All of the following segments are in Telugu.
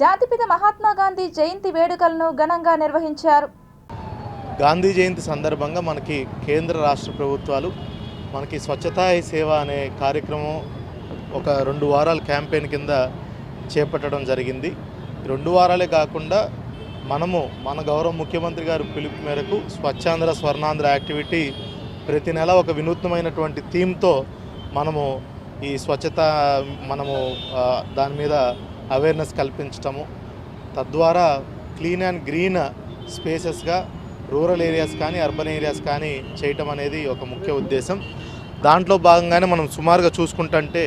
జాతిపిత మహాత్మా గాంధీ జయంతి వేడుకలను ఘనంగా నిర్వహించారు. గాంధీ జయంతి సందర్భంగా మనకి కేంద్ర రాష్ట్ర ప్రభుత్వాలు మనకి స్వచ్ఛతా సేవ అనే కార్యక్రమం ఒక రెండు వారాల క్యాంపెయిన్ కింద చేపట్టడం జరిగింది. రెండు వారాలే కాకుండా మనము మన గౌరవ ముఖ్యమంత్రి గారు పిలుపు మేరకు స్వచ్ఛాంధ్ర స్వర్ణాంధ్ర యాక్టివిటీ ప్రతి నెల ఒక వినూత్నమైనటువంటి థీమ్తో మనము ఈ స్వచ్ఛత మనము దాని మీద అవేర్నెస్ కల్పించటము. తద్వారా క్లీన్ అండ్ గ్రీన్ స్పేసెస్గా రూరల్ ఏరియాస్ కానీ అర్బన్ ఏరియాస్ కానీ చేయటం అనేది ఒక ముఖ్య ఉద్దేశం. దాంట్లో భాగంగానే మనం సుమారుగా చూసుకుంటుంటే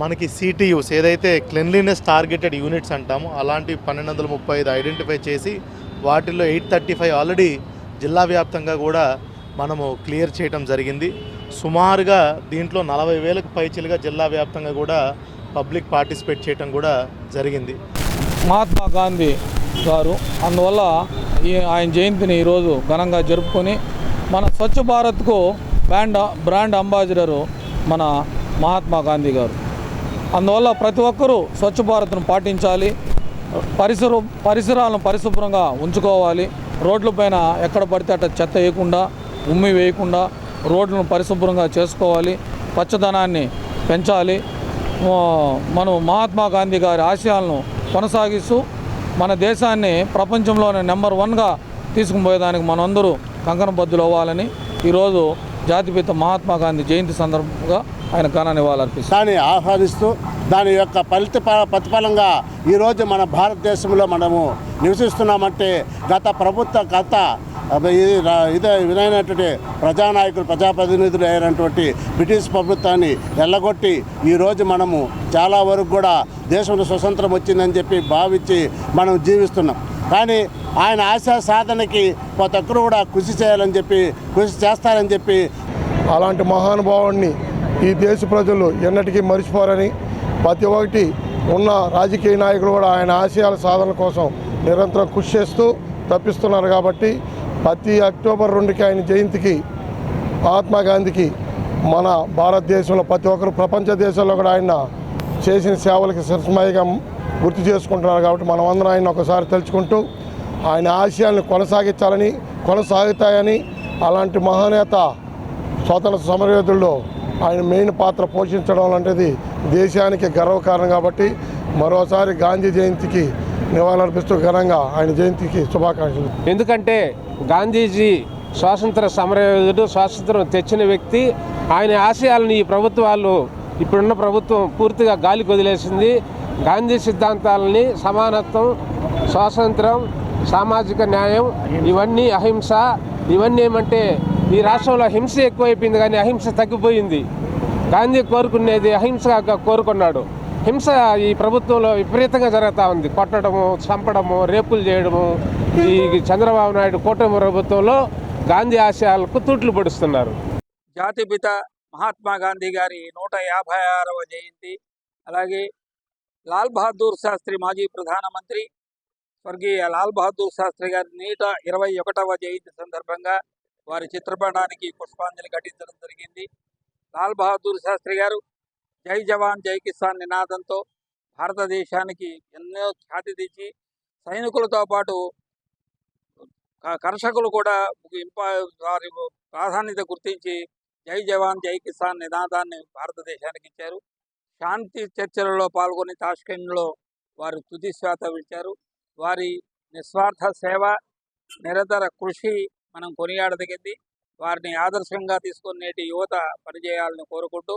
మనకి సిటీయూస్ ఏదైతే క్లెన్లీనెస్ టార్గెటెడ్ యూనిట్స్ అంటామో అలాంటి పన్నెండు వందల ముప్పై ఐదు ఐడెంటిఫై చేసి వాటిల్లో ఎయిట్ థర్టీ ఫైవ్ ఆల్రెడీ జిల్లా వ్యాప్తంగా కూడా మనము క్లియర్ చేయటం జరిగింది. సుమారుగా దీంట్లో నలభై వేలకు పైచిలుగా జిల్లా వ్యాప్తంగా కూడా పబ్లిక్ పార్టిసిపేట్ చేయటం కూడా జరిగింది. మహాత్మా గాంధీ గారు అందువల్ల ఈ ఆయన జయంతిని ఈరోజు ఘనంగా జరుపుకొని మన స్వచ్ఛ భారత్కు బ్రాండ్ బ్రాండ్ అంబాసిడరు మన మహాత్మా గాంధీ గారు. అందువల్ల ప్రతి ఒక్కరూ స్వచ్ఛ భారత్ను పాటించాలి పరిసర పరిసరాలను పరిశుభ్రంగా ఉంచుకోవాలి. రోడ్లపైన ఎక్కడ పడితే అట్ట చెత్త వేయకుండా ఉమ్మి వేయకుండా రోడ్లను పరిశుభ్రంగా చేసుకోవాలి. పచ్చదనాన్ని పెంచాలి. మనం మహాత్మా గాంధీ గారి ఆశయాలను కొనసాగిస్తూ మన దేశాన్ని ప్రపంచంలోనే నెంబర్ వన్గా తీసుకుపోయేదానికి మనందరూ కంకణబద్దులు అవ్వాలని ఈరోజు జాతిపిత మహాత్మా గాంధీ జయంతి సందర్భంగా ఆయన ఘన నివాళులర్పిస్తారు దాన్ని ఆహ్వానిస్తూ దాని యొక్క ఫలిత ప్రతిఫలంగా ఈరోజు మన భారతదేశంలో మనము నివసిస్తున్నామంటే గత ప్రభుత్వ గత ఇది ఇదే విధమైనటువంటి ప్రజానాయకులు ప్రజాప్రతినిధులు అయినటువంటి బ్రిటిష్ ప్రభుత్వాన్ని ఎల్లగొట్టి ఈరోజు మనము చాలా వరకు కూడా దేశంలో స్వతంత్రం వచ్చిందని చెప్పి భావించి మనం జీవిస్తున్నాం. కానీ ఆయన ఆశా సాధనకి ప్రతి ఒక్కరు కూడా కృషి చేయాలని చెప్పి కృషి చేస్తారని చెప్పి అలాంటి మహానుభావుడిని ఈ దేశ ప్రజలు ఎన్నటికీ మర్చిపోరని ప్రతి ఒక్కటి ఉన్న రాజకీయ నాయకులు కూడా ఆయన ఆశయాల సాధన కోసం నిరంతరం కృషి చేస్తూ తప్పిస్తున్నారు కాబట్టి ప్రతి అక్టోబర్ రెండుకి ఆయన జయంతికి మహాత్మా గాంధీకి మన భారతదేశంలో ప్రతి ఒక్కరు ప్రపంచ దేశాల్లో కూడా ఆయన చేసిన సేవలకి సరసమయ్యగా గుర్తు చేసుకుంటున్నారు కాబట్టి మనం అందరం ఆయన ఒకసారి తలుచుకుంటూ ఆయన ఆశయాలను కొనసాగించాలని కొనసాగుతాయని అలాంటి మహానేత స్వాతంత్ర సమరయోధుల్లో ఆయన మెయిన్ పాత్ర పోషించడం లాంటిది దేశానికి గర్వకారణం కాబట్టి మరోసారి గాంధీ జయంతికి నివాళులర్పిస్తూ ఘనంగా ఆయన జయంతికి శుభాకాంక్షలు. ఎందుకంటే గాంధీజీ స్వాతంత్ర సమరయోధుడు స్వాతంత్రం తెచ్చిన వ్యక్తి. ఆయన ఆశయాలను ఈ ప్రభుత్వాలు ఇప్పుడున్న ప్రభుత్వం పూర్తిగా గాలి వదిలేసింది గాంధీ సిద్ధాంతాలని సమానత్వం స్వాతంత్రం సామాజిక న్యాయం ఇవన్నీ అహింస. ఇవన్నీ ఏమంటే ఈ రాష్ట్రంలో హింస ఎక్కువైపోయింది కానీ అహింస తగ్గిపోయింది. గాంధీ కోరుకునేది అహింసగా కోరుకున్నాడు. హింస ఈ ప్రభుత్వంలో విపరీతంగా జరుగుతూ ఉంది. కొట్టడము చంపడము రేపులు చేయడము. ఈ చంద్రబాబు నాయుడు కూటమి ప్రభుత్వంలో గాంధీ ఆశయాలకు తూట్లు పడుస్తున్నారు. జాతిపిత మహాత్మా గాంధీ గారి నూట యాభై ఆరవ జయంతి అలాగే లాల్ బహదూర్ శాస్త్రి మాజీ ప్రధానమంత్రి స్వర్గీయ లాల్ బహదూర్ శాస్త్రి గారి నూట ఇరవై ఒకటవ జయంతి సందర్భంగా వారి చిత్రపటానికి పుష్పాంజలి ఘటించడం జరిగింది. లాల్ బహదూర్ శాస్త్రి గారు జై జవాన్ జై కిసాన్ నినాదంతో భారతదేశానికి ఎన్నో ఖ్యాతి తెచ్చి సైనికులతో పాటు క- కర్షకులు కూడా ఇంప వారి ప్రాధాన్యత గుర్తించి జై జవాన్ జై కిసాన్ నినాదాన్ని భారతదేశానికి ఇచ్చారు. శాంతి చర్చలలో పాల్గొని తాష్కెండ్లో వారు తుది శ్వాత విడిచారు. వారి నిస్వార్థ సేవ నిరంతర కృషి మనం కొనియాడదగింది. వారిని ఆదర్శంగా తీసుకుని నేటి యువత పనిచేయాలని కోరుకుంటూ